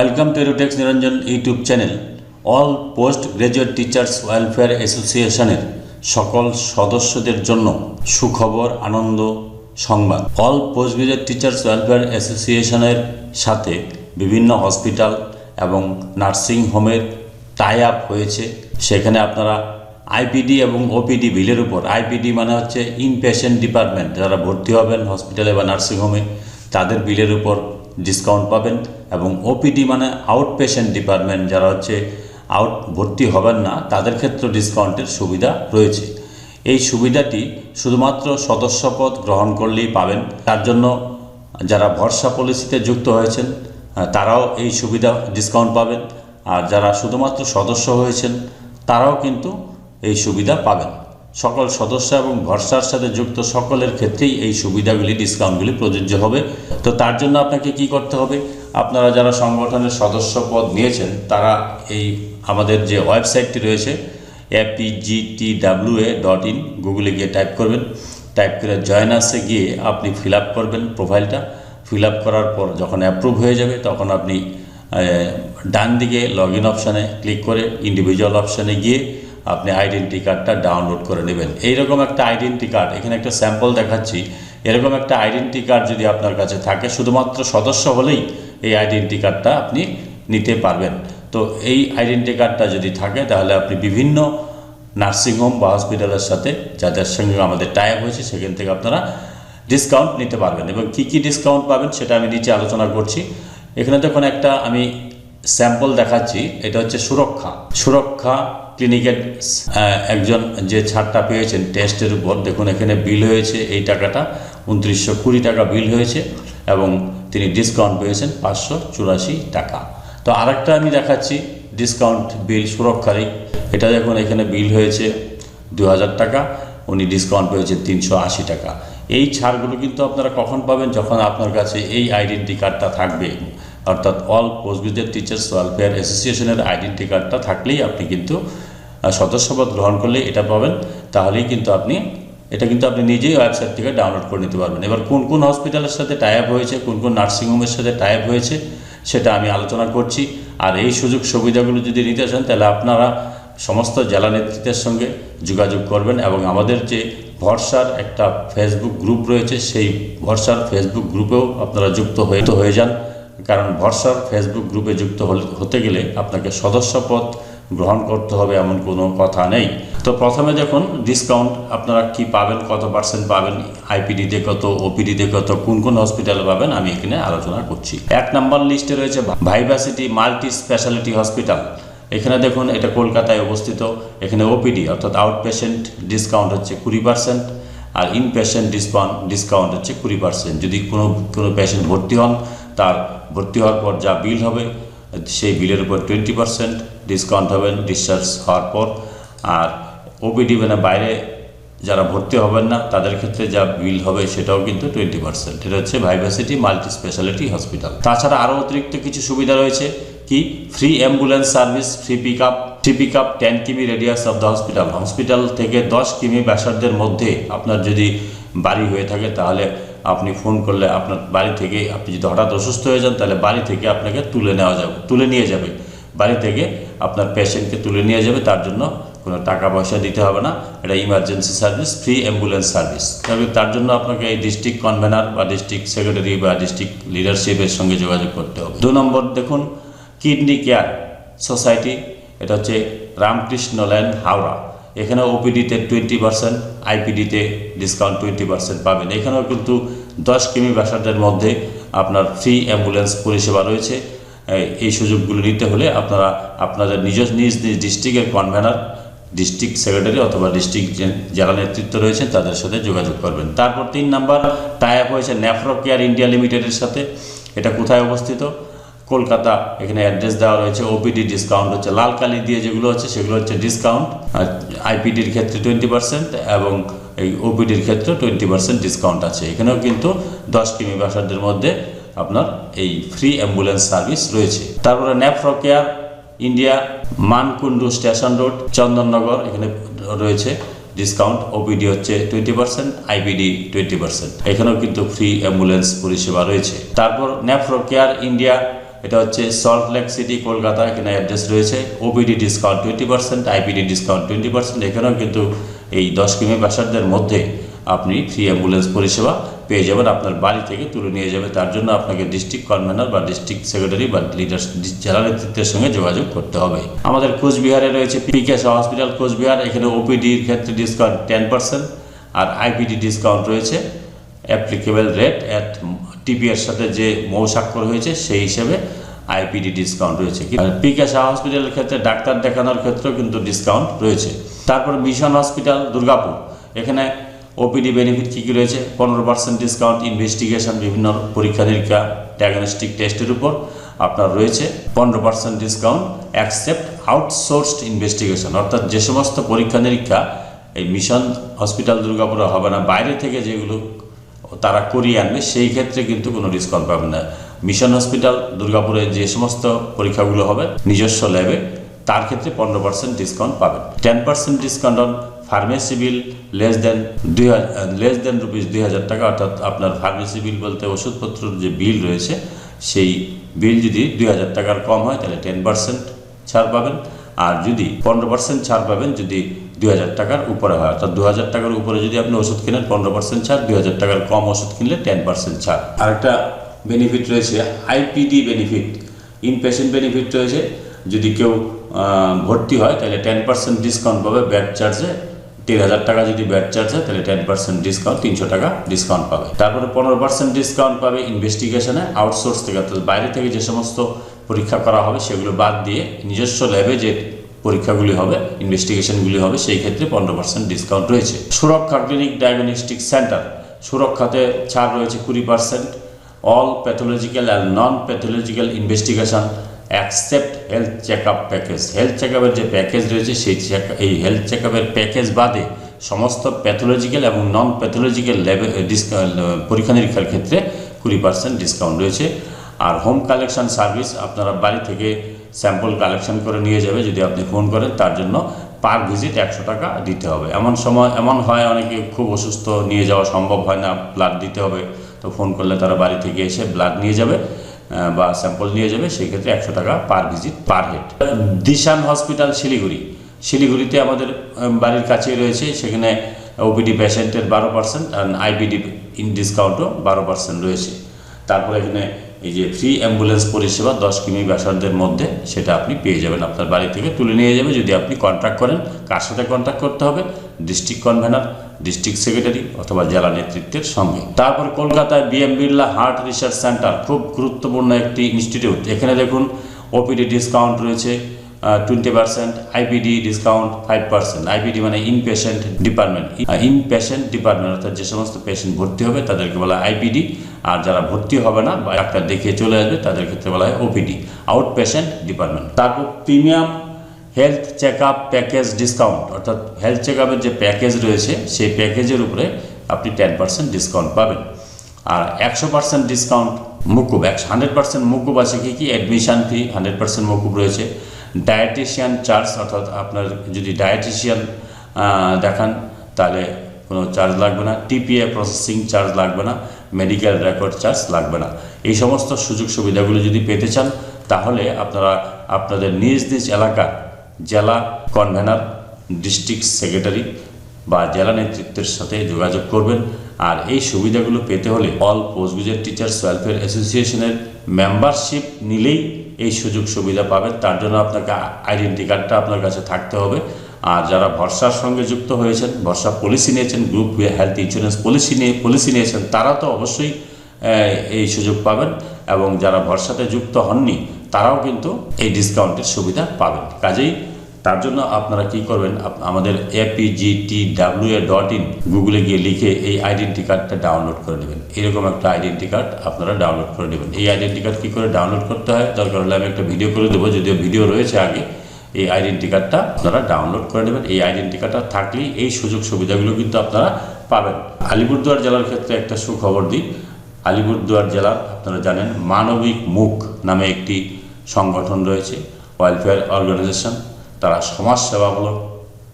Welcome to এরোটেক্স Niranjan YouTube channel all post graduate teachers welfare অ্যাসোসিয়েশনের সকল সদস্যদের জন্য সুখবর, আনন্দ, সংবাদ। All post graduate teachers welfare অ্যাসোসিয়েশনের সাথে বিভিন্ন হসপিটাল এবং নার্সিং হোমের টাই আপ হয়েছে। সেখানে আপনারা আইপিডি এবং ওপিডি বিলের উপর আইপিডি মানে হচ্ছে ইনপেশেন্ট ডিপার্টমেন্ট যারা ভর্তি হবেন হসপিটালে বা নার্সিংহোমে তাদের বিলের উপর ডিসকাউন্ট পাবেন এবং ওপিডি মানে আউট পেশেন্ট ডিপার্টমেন্ট যারা হচ্ছে আউট ভর্তি হবেন না, তাদের ক্ষেত্রে ডিসকাউন্টের সুবিধা রয়েছে। এই সুবিধাটি শুধুমাত্র সদস্যপদ গ্রহণ করলেই পাবেন। তার জন্য যারা ভরসা পলিসিতে যুক্ত হয়েছেন তারাও এই সুবিধা ডিসকাউন্ট পাবেন। আর যারা শুধুমাত্র সদস্য হয়েছেন, তারাও কিন্তু এই সুবিধা পাবেন। সকল সদস্য এবং ভরসার সাথে যুক্ত সকলের ক্ষেত্রেই এই সুবিধাগুলি ডিসকাউন্টগুলি প্রযোজ্য হবে। তো তার জন্য আপনাকে কি করতে হবে? আপনারা যারা সংগঠনের সদস্য পদ নিয়েছেন, তারা এই আমাদের যে ওয়েবসাইটটি রয়েছে এপিজিটিডাব্লিউএ ডট ইন গুগলে গিয়ে টাইপ করবেন। টাইপ করে জয়েন আসে গিয়ে আপনি ফিল আপ করবেন প্রোফাইলটা ফিল আপ করার পর যখন অ্যাপ্রুভ হয়ে যাবে, তখন আপনি ডান দিকে লগ ইন অপশানে ক্লিক করে ইন্ডিভিজুয়াল অপশানে গিয়ে আপনি আইডেন্টি কার্ডটা ডাউনলোড করে নেবেন। এইরকম একটা আইডেন্টি কার্ড এখানে একটা স্যাম্পল দেখাচ্ছি। এরকম একটা আইডেন্টি কার্ড যদি আপনার কাছে থাকে, শুধুমাত্র সদস্য হলেই এই আইডেন্টি কার্ডটা আপনি নিতে পারবেন। তো এই আইডেন্টি কার্ডটা যদি থাকে, তাহলে আপনি বিভিন্ন নার্সিংহোম বা হসপিটালের সাথে, যাদের সঙ্গে আমাদের টাইপ হয়েছে, সেখান থেকে আপনারা ডিসকাউন্ট নিতে পারবেন। এবং কী কী ডিসকাউন্ট পাবেন, সেটা আমি নিচে আলোচনা করছি। এখানে দেখুন একটা আমি স্যাম্পল দেখাচ্ছি, এটা হচ্ছে সুরক্ষা। সুরক্ষা ক্লিনিকের একজন যে ছাড়টা পেয়েছেন টেস্টের উপর। দেখুন, এখানে বিল হয়েছে এই টাকাটা, উনত্রিশশো কুড়ি টাকা বিল হয়েছে এবং তিনি ডিসকাউন্ট পেয়েছেন পাঁচশো চুরাশি টাকা। তো আরেকটা আমি দেখাচ্ছি ডিসকাউন্ট বিল সুরক্ষারই। এটা দেখুন, এখানে বিল হয়েছে দু হাজার টাকা, উনি ডিসকাউন্ট পেয়েছেন তিনশো আশি টাকা। এই ছাড়গুলো কিন্তু আপনারা কখন পাবেন? যখন আপনার কাছে এই আইডেন্টি কার্ডটা থাকবে। অর্থাৎ all post graduate teachers welfare অ্যাসোসিয়েশনের আইডেন্টি কার্ডটা থাকলেই আপনি কিন্তু সদস্যপদ গ্রহণ করলে এটা পাবেন। তাহলেই কিন্তু আপনি, এটা কিন্তু আপনি নিজেই ওয়েবসাইট থেকে ডাউনলোড করে নিতে পারবেন। এবার কোন কোন হসপিটালের সাথে টাইপ হয়েছে, কোন কোন নার্সিংহোমের সাথে টাইপ হয়েছে, সেটা আমি আলোচনা করছি। আর এই সুযোগ সুবিধাগুলো যদি নিতে চান তাহলে আপনারা সমস্ত জেলা নেতৃত্বের সঙ্গে যোগাযোগ করবেন এবং আমাদের যে ভরসার একটা ফেসবুক গ্রুপ রয়েছে, সেই ভরসার ফেসবুক গ্রুপেও আপনারা যুক্ত হয়ে হয়ে যান। কারণ ভরসার ফেসবুক গ্রুপে যুক্ত হতে গেলে আপনাকে সদস্যপদ গ্রহণ করতে হবে এমন কোনো কথা নেই। তো প্রথমে দেখুন ডিসকাউন্ট আপনারা কি পাবেন, কত পার্সেন্ট পাবেন আইপিডিতে কত ওপিডিতে কত, কোন কোন হসপিটালে পাবেন, আমি এখানে আলোচনা করছি। এক নম্বর লিস্টে রয়েছে ভাইভাসিটি মাল্টি স্পেশালিটি হসপিটাল এখানে দেখুন, এটা কলকাতায় অবস্থিত। এখানে ওপিডি অর্থাৎ আউট পেশেন্ট ডিসকাউন্ট হচ্ছে কুড়ি পার্সেন্ট আর ইন পেশেন্ট ডিসকাউন্ট ডিসকাউন্ট হচ্ছে কুড়ি পার্সেন্ট যদি কোনো কোনো পেশেন্ট ভর্তি হন তার ভর্তি হওয়ার পর যা বিল হবে, সেই বিলের উপর টোয়েন্টি পার্সেন্ট ডিসকাউন্ট হবেন ডিসচার্জ হওয়ার পর। আর ওপিডি মানে বাইরে যারা ভর্তি হবেন না, তাদের ক্ষেত্রে যা বিল হবে সেটাও কিন্তু টোয়েন্টি পার্সেন্ট এটা হচ্ছে ভাইভাসিটি মাল্টি স্পেশালিটি হসপিটাল। তাছাড়া আরও অতিরিক্ত কিছু সুবিধা রয়েছে কি? Free ambulance service free pick up free pick up ten km radius of the hospital hospital থেকে দশ কিমি ব্যাসার্ধের মধ্যে আপনার যদি বাড়ি হয়ে থাকে, তাহলে আপনি ফোন করলে আপনার বাড়ি থেকে আপনি যদি হঠাৎ অসুস্থ হয়ে যান, তাহলে বাড়ি থেকে আপনাকে তুলে নেওয়া যাবে, তুলে নিয়ে যাবে। বাড়ি থেকে আপনার পেশেন্টকে তুলে নিয়ে যাবে, তার জন্য কোনো টাকা পয়সা দিতে হবে না। এটা emergency service free ambulance service তবে তার জন্য আপনাকে এই ডিস্ট্রিক্ট কনভেনার বা ডিস্ট্রিক্ট সেক্রেটারি বা ডিস্ট্রিক্ট লিডারশিপের সঙ্গে যোগাযোগ করতে হবে। দু নম্বর দেখুন কিডনি কেয়ার সোসাইটি এটা হচ্ছে রামকৃষ্ণ ল্যান্ড হাওড়া। এখানে ওপিডিতে টোয়েন্টি পার্সেন্ট আইপিডিতে ডিসকাউন্ট টোয়েন্টি পার্সেন্ট পাবেন। এখানেও কিন্তু দশ কিমি ব্যাসার্ধের মধ্যে আপনার ফ্রি অ্যাম্বুলেন্স পরিষেবা রয়েছে। এই- সুযোগগুলো নিতে হলে আপনারা আপনাদের নিজ নিজ নিজ ডিস্ট্রিক্টের কনভেনার ডিস্ট্রিক্ট সেক্রেটারি অথবা ডিস্ট্রিক্ট যারা নেতৃত্ব রয়েছেন তাদের সাথে যোগাযোগ করবেন। তারপর তিন নাম্বার টাই আপ হয়েছে ন্যাফ্রো কেয়ার ইন্ডিয়া লিমিটেডের সাথে। এটা কোথায় অবস্থিত? কলকাতা। এখানে অ্যাড্রেস দেওয়া রয়েছে ওপিডি ডিসকাউন্ট হচ্ছে লাল কালি দিয়ে যেগুলো হচ্ছে সেগুলো হচ্ছে ডিসকাউন্ট আইপিডির ক্ষেত্রে টোয়েন্টি পার্সেন্ট এবং এই ওপিডির ক্ষেত্রে টোয়েন্টি পার্সেন্ট ডিসকাউন্ট আছে। এখানেও কিন্তু দশ কিমি বাসারদের মধ্যে আপনার এই ফ্রি অ্যাম্বুলেন্স সার্ভিস রয়েছে। তারপরে Nephro Care India Mankundu station road Chandannagar, এখানে রয়েছে ডিসকাউন্ট ওপিডি হচ্ছে twenty percent IPD twenty percent এখানেও কিন্তু ফ্রি অ্যাম্বুলেন্স পরিষেবা রয়েছে। তারপর ন্যাফ্রো কেয়ার ইন্ডিয়া এটা হচ্ছে সল্ট লেক সিটি কলকাতা, এখানে অ্যাড্রেস রয়েছে। OPD discount twenty percent IPD discount twenty percent এখানেও কিন্তু এই দশ কিমি ব্যাসার্ধের মধ্যে আপনি ফ্রি অ্যাম্বুলেন্স পরিষেবা পেয়ে যাবেন। আপনার বাড়ি থেকে তুলে নিয়ে যাবে। তার জন্য আপনাকে ডিস্ট্রিক্ট কনভেনার বা ডিস্ট্রিক্ট সেক্রেটারি বা লিডার জেলা নেতৃত্বের সঙ্গে যোগাযোগ করতে হবে। আমাদের কোচবিহারে রয়েছে পিকেস হসপিটাল কোচবিহার। এখানে ওপিডির ক্ষেত্রে ডিসকাউন্ট টেন পার্সেন্ট আর আইপিডি ডিসকাউন্ট রয়েছে। অ্যাপ্লিকেবল রেট অ্যাট টিপিএর সাথে যে মৌ স্বাক্ষর হয়েছে, সেই হিসেবে আইপিডি ডিসকাউন্ট রয়েছে। আর পিকে শাহ হসপিটালের ক্ষেত্রে, ডাক্তার দেখানোর ক্ষেত্রেও কিন্তু ডিসকাউন্ট রয়েছে। তারপর মিশন হসপিটাল দুর্গাপুর। এখানে ওপিডি বেনিফিট কী কী রয়েছে? পনেরো পার্সেন্ট ডিসকাউন্ট ইনভেস্টিগেশন বিভিন্ন পরীক্ষা নিরীক্ষা ডায়াগনস্টিক টেস্টের উপর আপনার রয়েছে। পনেরো percent discount accept outsourced investigation অর্থাৎ যে সমস্ত পরীক্ষা নিরীক্ষা এই মিশন হসপিটাল দুর্গাপুরে হবে না। বাইরে থেকে যেগুলো তারা করিয়ে আনবে, সেই ক্ষেত্রে কিন্তু কোনো ডিসকাউন্ট পাবেন না। মিশন হসপিটাল, দুর্গাপুরে যে সমস্ত পরীক্ষাগুলো হবে, নিজস্ব ল্যাবে, তার ক্ষেত্রে পনেরো পার্সেন্ট ডিসকাউন্ট পাবেন। Ten percent discount on pharmacy bill less than দুই লেস দেন রুপিস দুই হাজার টাকা, অর্থাৎ আপনার ফার্মেসি বিল বলতে ওষুধপত্রের যে বিল রয়েছে, সেই বিল যদি দুই হাজার টাকার কম হয়, তাহলে টেন পার্সেন্ট ছাড় পাবেন। আর যদি পনেরো পার্সেন্ট ছাড় পাবেন, যদি দুই হাজার টাকার উপরে হয়, অর্থাৎ দু হাজার টাকার উপরে যদি আপনি ওষুধ কিনেন, পনেরো পার্সেন্ট ছাড়, দুই হাজার টাকার কম ওষুধ কিনলে টেন পার্সেন্ট ছাড়। আরেকটা বেনিফিট রয়েছে আইপিডি বেনিফিট ইনপেশেন্ট বেনিফিট রয়েছে। যদি কেউ ভর্তি হয়, তাহলে টেন পার্সেন্ট ডিসকাউন্ট পাবে। ব্যাড চার্জে তিন হাজার টাকা যদি ব্যাড চার্জ হয়, তাহলে টেন পার্সেন্ট ডিসকাউন্ট তিনশো টাকা ডিসকাউন্ট পাবে। তারপরে পনেরো পার্সেন্ট ডিসকাউন্ট পাবে ইনভেস্টিগেশনে আউটসোর্স থেকে। অর্থাৎ বাইরে থেকে যে সমস্ত পরীক্ষা করা হবে, সেগুলো বাদ দিয়ে নিজস্ব ল্যাবে যে পরীক্ষাগুলি হবে ইনভেস্টিগেশনগুলি হবে, সেই ক্ষেত্রে পনেরো পার্সেন্ট ডিসকাউন্ট রয়েছে। সুরক্ষা ক্লিনিক ডায়াগনস্টিক সেন্টার সুরক্ষাতে ছাড় রয়েছে কুড়ি percent all pathological and non pathological investigation accept health check up package health check আপের যে প্যাকেজ রয়েছে, সেই check এই হেলথ চেক আপের প্যাকেজ বাদে সমস্ত প্যাথোলজিক্যাল এবং নন প্যাথোলজিক্যাল ল্যাবে পরীক্ষা নিরীক্ষার ক্ষেত্রে কুড়ি পার্সেন্ট ডিসকাউন্ট রয়েছে। আর হোম কালেকশন সার্ভিস আপনারা বাড়ি থেকে স্যাম্পল কালেকশন করে নিয়ে যাবে, যদি আপনি ফোন করেন, তার জন্য পার ভিজিট একশো টাকা দিতে হবে। এমন সময়, এমন হয়, অনেকে খুব অসুস্থ, নিয়ে যাওয়া সম্ভব হয় না ব্লাড দিতে হবে। তো ফোন করলে তারা বাড়ি থেকে এসে ব্লাড নিয়ে যাবে বা স্যাম্পল নিয়ে যাবে সেই ক্ষেত্রে একশো টাকা per visit per head Dishan hospital Siliguri. শিলিগুড়িতে আমাদের বাড়ির কাছেই রয়েছে, সেখানে ওপিডি পেশেন্টের বারো পার্সেন্ট আর আইপিডি ইন ডিসকাউন্টও বারো পার্সেন্ট রয়েছে। তারপরে এখানে এই যে ফ্রি অ্যাম্বুলেন্স পরিষেবা, দশ কিমি ব্যাসার্ধের মধ্যে সেটা আপনি পেয়ে যাবেন আপনার বাড়ি থেকে। তুলে নিয়ে যাবে যদি আপনি কন্ট্যাক্ট করেন, কার সাথে কন্ট্যাক্ট করতে হবে? ডিস্ট্রিক্ট কনভেনার ডিস্ট্রিক্ট সেক্রেটারি অথবা জেলা নেতৃত্বের সঙ্গে। তারপর কলকাতায় BM Birla heart research centre খুব গুরুত্বপূর্ণ একটি ইনস্টিটিউট এখানে দেখুন ওপিডি ডিসকাউন্ট রয়েছে twenty percent IPD discount five percent IPD মানে in patient department in patient department অর্থাৎ যে সমস্ত পেশেন্ট ভর্তি হবে, তাদেরকে বলা আইপিডি আর যারা ভর্তি হবে না বা ডাক্তার দেখিয়ে চলে আসবে, তাদের ক্ষেত্রে বলা হয় ওপিডি আউট পেশেন্ট ডিপার্টমেন্ট তারপর premium health check package discount অর্থাৎ হেলথ চেক যে প্যাকেজ রয়েছে, সেই প্যাকেজের উপরে আপনি টেন পার্সেন্ট ডিসকাউন্ট পাবেন। আর একশো পার্সেন্ট ডিসকাউন্ট মুকুব, একশো হান্ড্রেড পার্সেন্ট মুকুব আছে কি কি? অ্যাডমিশান ফি হান্ড্রেড পার্সেন্ট মুকুব রয়েছে। ডায়েটিশিয়ান চার্জ অর্থাৎ আপনার যদি ডায়েটিশিয়ান দেখান, তাহলে কোনো চার্জ লাগবে না। টিপিএ প্রসেসিং চার্জ লাগবে না। মেডিকেল রেকর্ড চার্জ লাগবে না। এই সমস্ত সুযোগ সুবিধাগুলো যদি পেতে চান, তাহলে আপনারা আপনাদের নিজ নিজ এলাকার জেলা কনভেনার, ডিস্ট্রিক্ট সেক্রেটারি বা জেলা নেতৃত্বের সাথে যোগাযোগ করবেন। আর এই সুবিধাগুলো পেতে হলে all post graduate teachers welfare অ্যাসোসিয়েশনের মেম্বারশিপ নিলেই এই সুযোগ সুবিধা পাবেন। তার জন্য আপনাকে আইডেন্টি কার্ডটা আপনার কাছে থাকতে হবে। আর যারা ভরসার সঙ্গে যুক্ত হয়েছেন, ভরসা পলিসি নিয়েছেন, গ্রুপ হেলথ ইন্স্যুরেন্স পলিসি নিয়ে, পলিসি নিয়েছেন, তারা তো অবশ্যই এই সুযোগ পাবেন। এবং যারা ভরসাতে যুক্ত হননি তারাও কিন্তু এই ডিসকাউন্টের সুবিধা পাবেন। কাজেই তার জন্য আপনারা কি করবেন আমাদের APGT W A dot in গুগলে গিয়ে লিখে এই আইডেন্টি কার্ডটা ডাউনলোড করে নেবেন। এরকম একটা আইডেন্টি কার্ড আপনারা ডাউনলোড করে নেবেন। এই আইডেন্টি কার্ড কী করে ডাউনলোড করতে হয়, দরকার হলে আমি একটা ভিডিও করে দেবো, যদিও ভিডিও রয়েছে আগে। এই আইডেন্টি কার্ডটা আপনারা ডাউনলোড করে নেবেন। এই আইডেন্টি কার্ডটা থাকলেই এই সুযোগ সুবিধাগুলো কিন্তু আপনারা পাবেন। আলিপুরদুয়ার জেলার ক্ষেত্রে একটা সুখবর দিই আলিপুরদুয়ার জেলার আপনারা জানেন, মানবিক মুখ নামে একটি সংগঠন রয়েছে ওয়েলফেয়ার অর্গানাইজেশন তারা সমাজসেবামূলক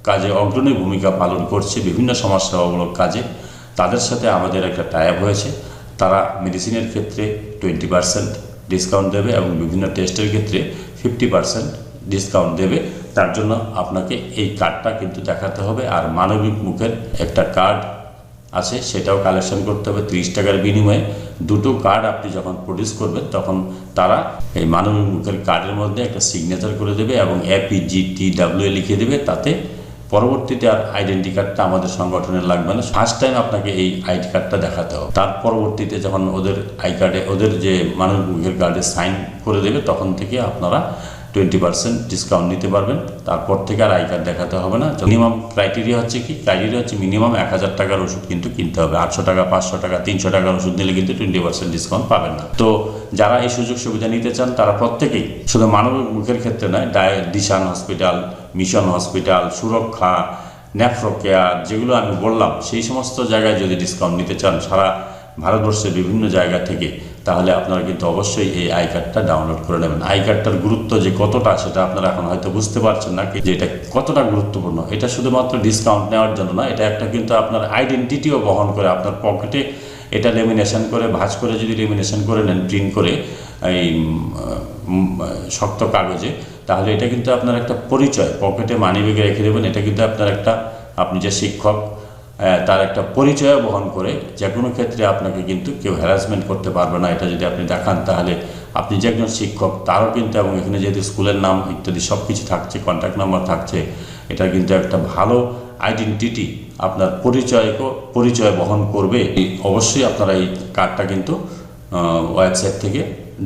কাজে অগ্রণী ভূমিকা পালন করছে, বিভিন্ন সমাজসেবামূলক কাজে। তাদের সাথে আমাদের একটা টাইপ হয়েছে। তারা মেডিসিনের ক্ষেত্রে টোয়েন্টি পার্সেন্ট ডিসকাউন্ট দেবে এবং বিভিন্ন টেস্টের ক্ষেত্রে ফিফটি পার্সেন্ট ডিসকাউন্ট দেবে। তার জন্য আপনাকে এই কার্ডটা কিন্তু দেখাতে হবে। আর মানবিক মুখের একটা কার্ড আছে, সেটাও কালেকশন করতে হবে। তিরিশ টাকার বিনিময়ে দুটো কার্ড আপনি যখন প্রডিউস করবেন, তখন তারা এই মানবিক মুখের কার্ডের মধ্যে একটা সিগনেচার করে দেবে এবং এপি জি টি ডাব্লিউ লিখে দেবে। তাতে পরবর্তীতে আর আইডেন্টি কার্ডটা আমাদের সংগঠনের লাগবে না। ফার্স্ট টাইম আপনাকে এই আইডি কার্ডটা দেখাতে হবে। তার পরবর্তীতে যখন ওদের আই কার্ডে ওদের যে মানবিক মুখের কার্ডে সাইন করে দেবে, তখন থেকে আপনারা টোয়েন্টি পার্সেন্ট ডিসকাউন্ট নিতে পারবেন। তারপর থেকে আর আই কার্ড দেখাতে হবে না। মিনিমাম ক্রাইটেরিয়া হচ্ছে কি ক্রাইটেরিয়া হচ্ছে মিনিমাম এক হাজার টাকার ওষুধ কিন্তু কিনতে হবে। আটশো টাকা, পাঁচশো টাকা, তিনশো টাকার ওষুধ নিলে কিন্তু টোয়েন্টি পার্সেন্ট ডিসকাউন্ট পাবেন না। তো যারা এই সুযোগ সুবিধা নিতে চান, তারা প্রত্যেকেই শুধু মানবিক মুখের ক্ষেত্রে নয়, ডায়, Dishan hospital, mission hospital, Suraksha Nephro যেগুলো আমি বললাম, সেই সমস্ত জায়গায় যদি ডিসকাউন্ট নিতে চান, সারা ভারতবর্ষের বিভিন্ন জায়গা থেকে, তাহলে আপনারা কিন্তু অবশ্যই এই আই কার্ডটা ডাউনলোড করে নেবেন। আই কার্ডটার গুরুত্ব যে কতটা সেটা আপনারা এখন হয়তো বুঝতে পারছেন না যে এটা কতটা গুরুত্বপূর্ণ, এটা শুধুমাত্র ডিসকাউন্ট নেওয়ার জন্য না, এটা একটা কিন্তু আপনার আইডেন্টিটিও বহন করে আপনার পকেটে এটা লেমিনেশন করে, ভাঁজ করে যদি লেমিনেশন করে নেন প্রিন্ট করে এই শক্ত কাগজে, তাহলে এটা কিন্তু আপনার একটা পরিচয় পকেটে মানি ব্যাগে রেখে দেবেন, এটা কিন্তু আপনার একটা, আপনি যে শিক্ষক তার একটা পরিচয় বহন করে যে কোনো ক্ষেত্রে আপনাকে কিন্তু কেউ হ্যারাসমেন্ট করতে পারবে না। এটা যদি আপনি দেখান, তাহলে আপনি যে একজন শিক্ষক, তারও কিন্তু এবং এখানে যেহেতু স্কুলের নাম ইত্যাদি সব কিছু থাকছে কন্ট্যাক্ট নাম্বার থাকছে, এটা কিন্তু একটা ভালো আইডেন্টিটি আপনার পরিচয় পরিচয় বহন করবে। অবশ্যই আপনারা এই কার্ডটা কিন্তু ওয়েবসাইট থেকে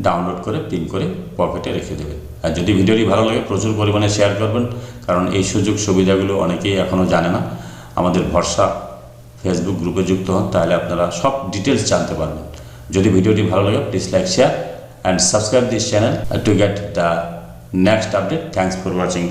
ডাউনলোড করে প্রিন্ট করে পকেটে রেখে দেবেন। আর যদি ভিডিওটি ভালো লাগে, প্রচুর পরিমাণে শেয়ার করবেন, কারণ এই সুযোগ সুবিধাগুলো অনেকেই এখনও জানে না। আমাদের ভরসা ফেসবুক গ্রুপে যুক্ত হন, তাহলে আপনারা সব ডিটেলস জানতে পারবেন। যদি ভিডিওটি ভালো লাগে please like share and subscribe this channel to get the next update thanks for watching